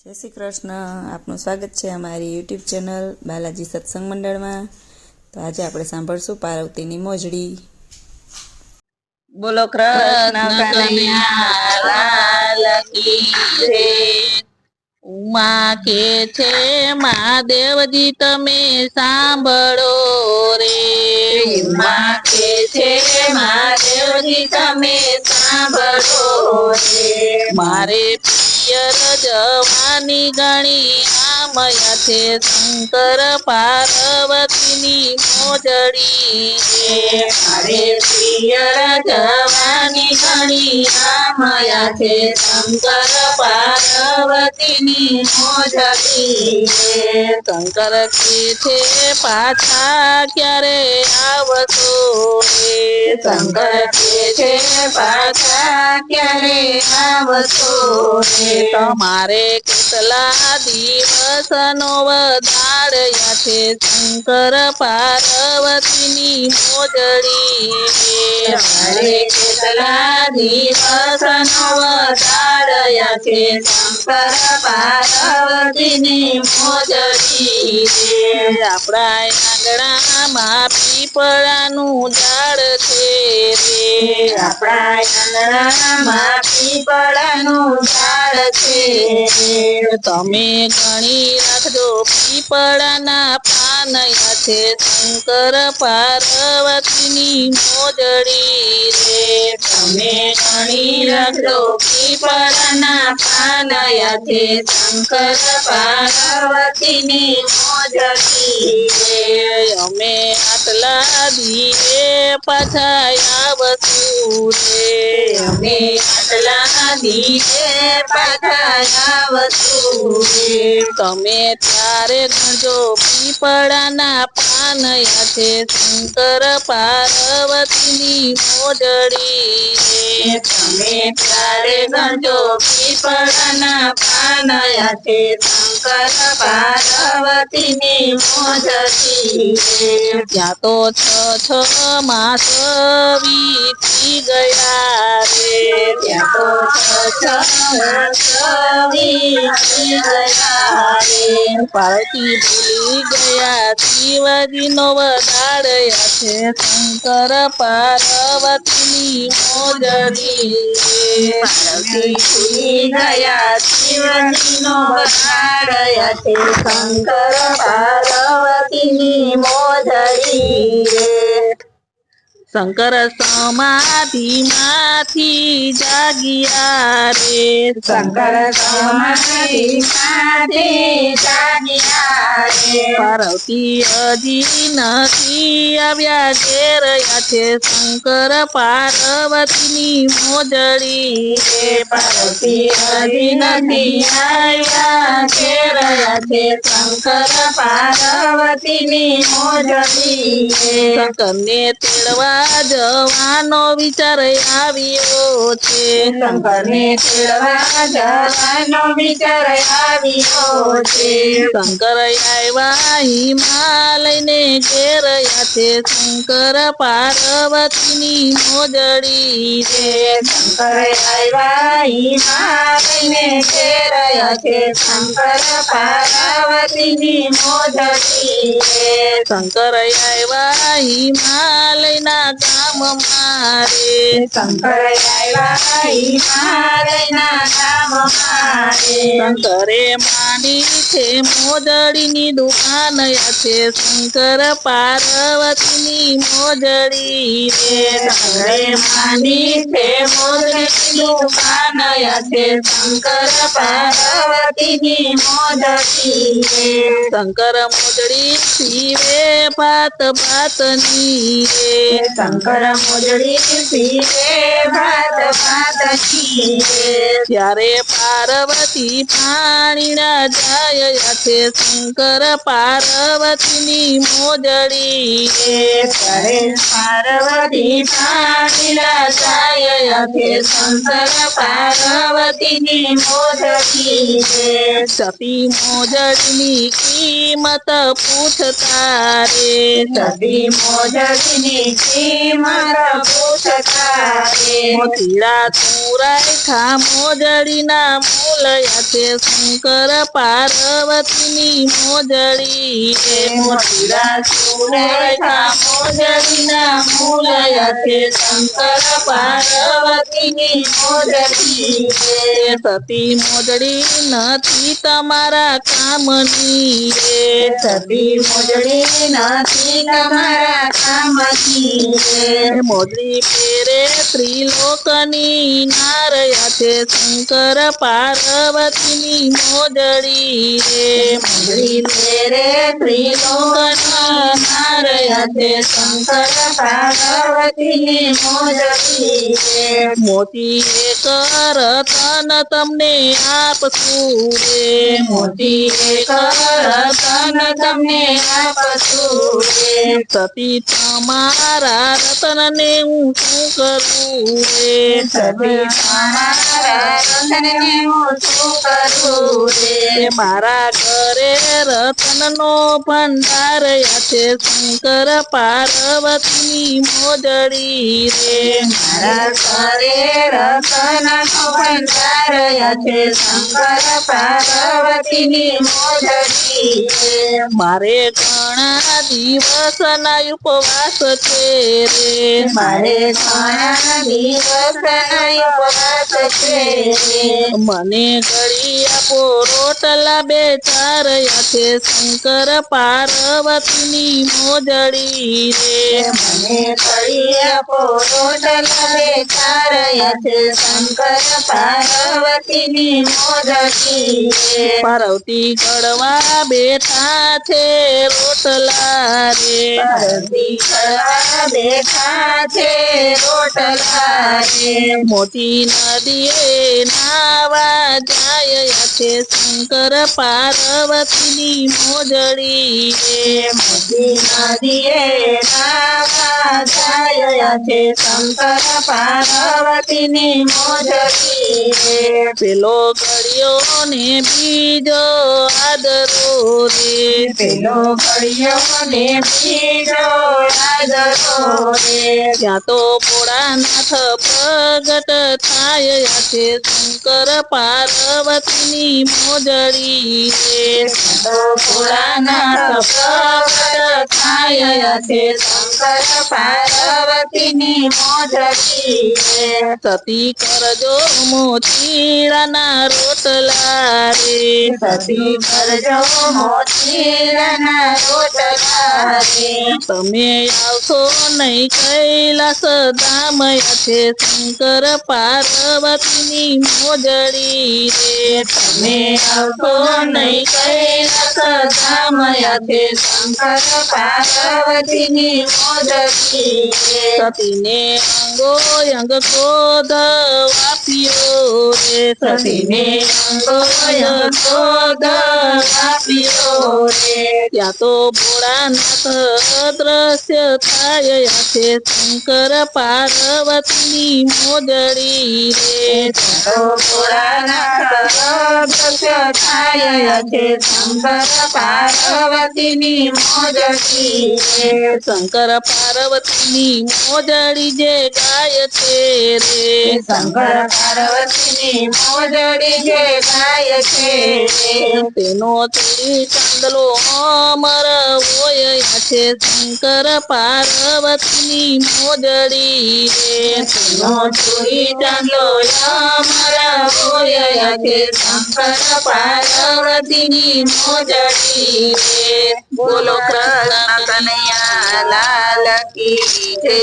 જય શ્રી કૃષ્ણ આપનું સ્વાગત છે અમારી યુટ્યુબ ચેનલ બાલાજી સત્સંગ મંડળમાં તો આજે આપણે સાંભળશું પાર્વતીની મોજડી બોલો કૃષ્ણ કનૈયા લાલ કી જય. ઉમા કે છે મહાદેવજી તમે સાંભળો રે ઉમા કે છે મહાદેવજી તમે સાંભળો રે. મારે પિયર જવાની ગણી આમયા છે. શંકર પાર્વતીની મોજડી હરે મારે પિયર જવાની ઘણી આમયા છે. શંકર પાર્વતીની મોજડી. શંકર કે છે પાછા ક્યારે આવશો રે? શંકર કે છે પાછા ક્યારે આવશો તમારે કેટલા દિવસનો વધાર્યા છે? શંકર પાર્વતીની મોજડી. તમારે કેટલા દિવસનો વધાર્યા છે? શંકર પાર્વતીની મોજડી. આપણા આંગણામાં પીપળાનું ઝાડ છે. તમે ગણી રાખજો પીપળાના પાન છે શંકર પાર્વતીની મોજડી રે. તમે ગણી રાખજો પીપળાના પાન છે શંકર પાર્વતીની અમે આટલા દીએ પાછા આવશું રે અમે આટલા દીએ પાછા આવશું રે તમે ત્યારે ગણજો પીપળાના પાનયા છે, શંકર પાર્વતીની મોજડી રે તમે ત્યારે ગણજો પીપળાના પાનયા છે શંકર પાર્વતીની મોજડી ત્યાં તો છ છ માસ વીતી ગયા રે. ત્યાં પાર્વતી ભૂલી ગયા, શિવજીનો વધાડ્યા છે શંકર પાર્વતી મોજડી રે. પાર્વતી ગયા વધાડ્યા છે શંકર પાર્વતી મોજડી રે. શંકર સમાધિમાંથી જાગ્યા રે. શંકર સમાધિમાંથી જાગ્યા રે. પાર્વતી હજી નથી આવ્યા ઘેરયા છે. શંકર પાર્વતીની મોજડી રે. પાર્વતી હરી નથી આવ્યા ઘેરયા છે. શંકર પાર્વતીની મોજડી શંકરને તેડવા જવાનો વિચાર આવ્યો છે. શંકરને તેડવા જવાનો વિચાર આવ્યો છે. શંકર આવ્યા હિમાલયને ઘેરયા છે. શંકર પાર્વતીની મોજડી છે. શંકર આવ્યા હિમાલયને ઘેરયા છે. શંકર પાર્વતીની મોજડી છે. શંકર આવ્યા હિમાલયના ગામમાં મારે. શંકર શંકરે માની છે મોજડીની દુકાન છે. શંકર પાર્વતીની મોજડી રે શંકરે માની છે મોજડીની દુકાન છે. શંકર પાર્વતીની મોજડી રે શંકર મોજડી શિવે ભાત ભાતની રે શંકર મોજડી શિવે ભાત ત્યારે પાર્વતી પાણીના જાય છે શંકર પાર્વતીની મોજડી ત્યારે પાર્વતી પાણીના જાય છે શંકર પાર્વતીની મોજડી સતી મોજડીની કિંમત પૂછતા રે. સતી મોજડીની કિંમત પૂછતા રે મોતીડા તુરાય ખા મોજડીના મોલયા છે. શંકર પાર્વતીની મોજડી. રે મોતીડા સુરેખા મોજડીના શંકર પાર્વતીની મોજડી સતી મોજડી નથી તમારા કામની રે. સતી મોજડી નથી તમારા કામની રે. મોજડી પેરે ત્રિલોકની નારયા છે. શંકર પાર્વતીની મોજડી રે. મોજડી તેરે ત્રિલોકના નારયા છે. શંકર રે મોતી એ રતન તમને આપશું રે મોતી એ રતન તમને આપશું રે સતી તમારા રતનને હું શું કરું રે સતી તમારા રતનને હું શું કરું રે મારા ઘરે રતનનો ભંડાર છે. શંકર પાર્વતીની મોજડી રે મારા ઘરે રતન ભંડારયા છે શંકર પાર્વતીની મોજડી મારે ઘણા દિવસના ઉપવાસ છે રે. મારે ઘણા દિવસના ઉપવાસ છે મને ઘડી આપો રોટલા બે ચાર છે શંકર પાર્વતીની મોજડી રે મને કરી શંકર પાર્વતીની મોજડી. પાર્વતી કડવા બેઠા છે રોટલા રે પાર્વતી બેઠા છે રોટલા રે મોટી નદીએ નાવા જાય છે શંકર પાર્વતીની મોજડી રે મોતી નદીએ નાવા જાય છે શંકર પાર્વતીની મોજડી રે પેલો ઘડિયો ને બીજો આદરો રે પેલો ઘડિયો ને બીજો આદરો રે ત્યાં તો ભોળાનાથ પ્રગટ થાય છે શંકર પાર્વતીની મોજડી રે ભોળાનાથ પ્રગટ થાય છે શંકર પાર્વતીની મોજડી રે સતી કરજો મોતીરાના રોટલા રે સતી કરજો મોતીરાના રોટલા રે તમે આવશો નહીં કૈલાસ ધામયા છે શંકર પાર્વતીની મોજડી રે તમે આવશો નહીં કૈલાસ ધામયા છે શંકર પાર્વતીની મોજડી રે સતીને અંગો અંગ ક્રોધ વાપ્યો રે સતીને અંગોય ક્રોધ આપ્યો રે ત્યાં તો ભોળાનાથ દ્રશ્ય થાય છે શંકર પાર્વતીની મોજડી રે ભોળાનાથ દૃશ્ય થાય છે શંકર પાર્વતીની મોજડી રે શંકર પાર્વતીની મોજડી જે ગાય છે રે. શંકર પાર્વતીની મોજડી જે ગાય છે તેનો તીરી ચાંદલો અમર હોય છે શંકર પાર્વતીની મોજડી રે. તેનો ચોરી ચાંદલો અમર હોય છે શંકર પાર્વતીની મોજડી રે. બોલો કૃષ્ણ કનૈયા લાલ કી જય